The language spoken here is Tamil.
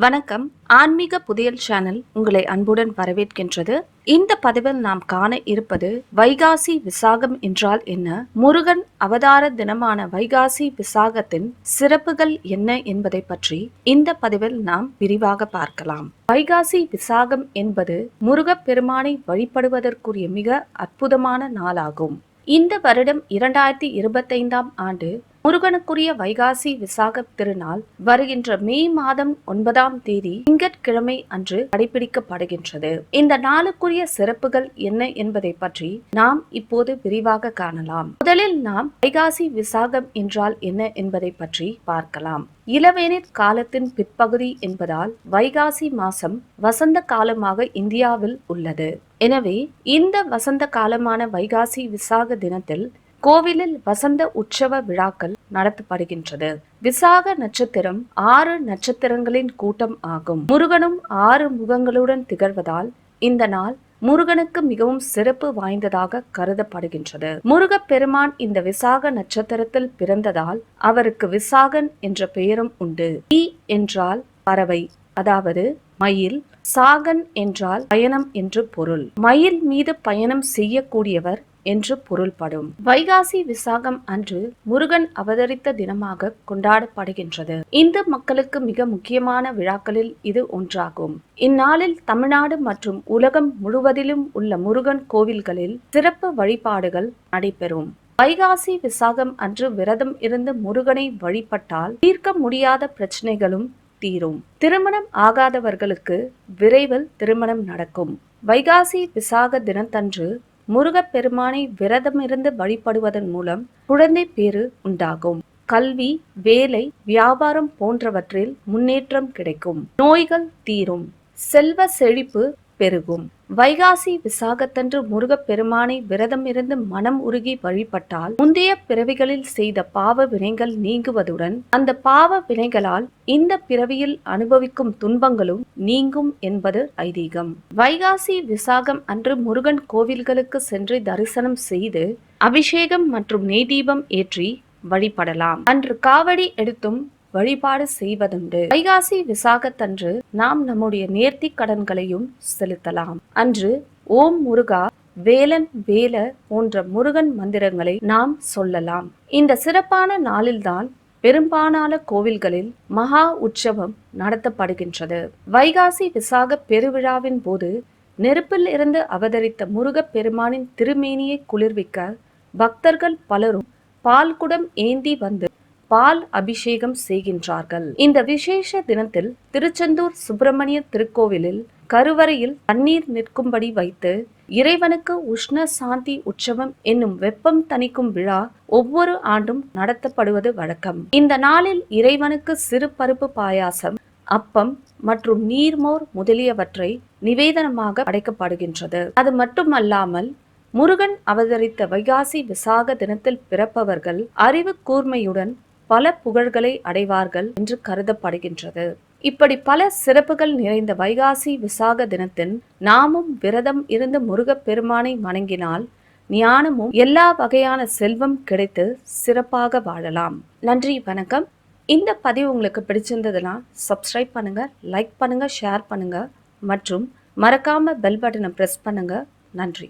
வணக்கம். ஆன்மீக புதியல் சேனல் உங்களை அன்புடன் வரவேற்கின்றது. இந்த பதிவில் நாம் காண இருப்பது வைகாசி விசாகம் என்றால் என்ன? முருகன் அவதார தினமான வைகாசி விசாகத்தின் சிறப்புகள் என்ன என்பதை பற்றி இந்த பதிவில் நாம் விரிவாக பார்க்கலாம். வைகாசி விசாகம் என்பது முருகப் பெருமானை வழிபடுவதற்குரிய மிக அற்புதமான நாளாகும். இந்த வருடம் இரண்டாயிரத்தி இருபத்தைந்தாம் ஆண்டு முருகனுக்குரிய வைகாசி விசாக திருநாள் வருகின்ற மே மாதம் ஒன்பதாம் தேதி திங்கட்கிழமை அன்று கடைபிடிக்கப்படுகின்றது. இந்த நாளுக்குரிய சிறப்புகள் என்ன என்பதை பற்றி நாம் இப்போது விரிவாக காணலாம். முதலில் நாம் வைகாசி விசாகம் என்றால் என்ன என்பதை பற்றி பார்க்கலாம். இளவேனிற் காலத்தின் பிற்பகுதி என்பதால் வைகாசி மாசம் வசந்த காலமாக இந்தியாவில் உள்ளது. எனவே இந்த வசந்த காலமான வைகாசி விசாக தினத்தில் கோவிலில் வசந்த உற்சவ விழாக்கள் நடத்தப்படுகின்றது. விசாக நட்சத்திரம் ஆறு நட்சத்திரங்களின் கூட்டம் ஆகும். முருகனும் ஆறு முகங்களுடன் திகழ்வதால் இந்த நாள் முருகனுக்கு மிகவும் சிறப்பு வாய்ந்ததாக கருதப்படுகின்றது. முருகப்பெருமான் இந்த விசாக நட்சத்திரத்தில் பிறந்ததால் அவருக்கு விசாகன் என்ற பெயரும் உண்டு. ஈ என்றால் பறவை அதாவது மயில் சாகன் என்றால் பயணம் என்று பொருள். மயில் மீது பயணம் செய்யக்கூடியவர் என்று பொருள்படும். வைகாசி விசாகம் அன்று முருகன் அவதரித்த தினமாக கொண்டாடப்படுகின்றது. இந்து மக்களுக்கு மிக முக்கியமான விழாக்களில் இது ஒன்றாகும். இந்நாளில் தமிழ்நாடு மற்றும் உலகம் முழுவதிலும் உள்ள முருகன் கோவில்களில் சிறப்பு வழிபாடுகள் நடைபெறும். வைகாசி விசாகம் அன்று விரதம் இருந்து முருகனை வழிபட்டால் தீர்க்க முடியாத பிரச்சனைகளும் தீரும். திருமணம் ஆகாதவர்களுக்கு விரைவில் திருமணம் நடக்கும். வைகாசி விசாக தினத்தன்று முருகப்பெருமானை விரதமிருந்து வழிபடுவதன் மூலம் குழந்தை பேறு உண்டாகும். கல்வி வேலை வியாபாரம் போன்றவற்றில் முன்னேற்றம் கிடைக்கும். நோய்கள் தீரும். செல்வ செழிப்பு பெருகும். வைகாசி விசாகத்தன்று முருகப்பெருமானை விரதம் இருந்து மனம் உருகி வழிபட்டால் முந்தைய பிறவிகளில் செய்த பாவ வினைகள் நீங்குவதுடன் அந்த பாவ வினைகளால் இந்த பிறவியில் அனுபவிக்கும் துன்பங்களும் நீங்கும் என்பது ஐதீகம். வைகாசி விசாகம் அன்று முருகன் கோவில்களுக்கு சென்று தரிசனம் செய்து அபிஷேகம் மற்றும் நெய்தீபம் ஏற்றி வழிபடலாம். அன்று காவடி எடுத்தும் வழிபாடு செய்வதுண்டு. வைகாசி விசாகத்தன்று நாம் நம்முடைய நேர்த்தி கடன்களையும் செலுத்தலாம். அன்று ஓம் முருகா வேலன் வேல போன்ற முருகன் மந்திரங்களை நாம் சொல்லலாம். இந்த சிறப்பான நாளில்தான் பெரும்பாலான கோவில்களில் மகா உற்சவம் நடத்தப்படுகின்றது. வைகாசி விசாக பெருவிழாவின் போது நெருப்பில் இருந்து அவதரித்த முருகப் பெருமானின் திருமேனியை குளிர்விக்க பக்தர்கள் பலரும் பால்குடம் ஏந்தி வந்து பால் அபிஷேகம் செய்கின்றார்கள். இந்த விசேஷ தினத்தில் திருச்செந்தூர் சுப்பிரமணிய திருக்கோவிலில் கருவறையில் தண்ணீர் நிற்கும்படி வைத்து இறைவனுக்கு உஷ்ண சாந்தி உற்சவம் என்னும் வெப்பம் தணிக்கும் விழா ஒவ்வொரு ஆண்டும் நடத்தப்படுவது வழக்கம். இந்த நாளில் இறைவனுக்கு சிறு பருப்பு பாயாசம் அப்பம் மற்றும் நீர்மோர் முதலியவற்றை நிவேதனமாக படைக்கப்படுகின்றது. அது மட்டுமல்லாமல் முருகன் அவதரித்த வைகாசி விசாக தினத்தில் பிறப்பவர்கள் அறிவு கூர்மையுடன் பல புகழ்களை அடைவார்கள் என்று கருதப்படுகின்றது. இப்படி பல சிறப்புகள் நிறைந்த வைகாசி விசாக தினத்தின் நாமும் விரதம் இருந்து முருகப் பெருமானை வணங்கினால் ஞானமும் எல்லா வகையான செல்வம் கிடைத்து சிறப்பாக வாழலாம். நன்றி வணக்கம். இந்த பதிவு உங்களுக்கு பிடிச்சிருந்ததுன்னா சப்ஸ்கிரைப் பண்ணுங்க லைக் பண்ணுங்க ஷேர் பண்ணுங்க மற்றும் மறக்காம பெல் பட்டனை ப்ரெஸ் பண்ணுங்க. நன்றி.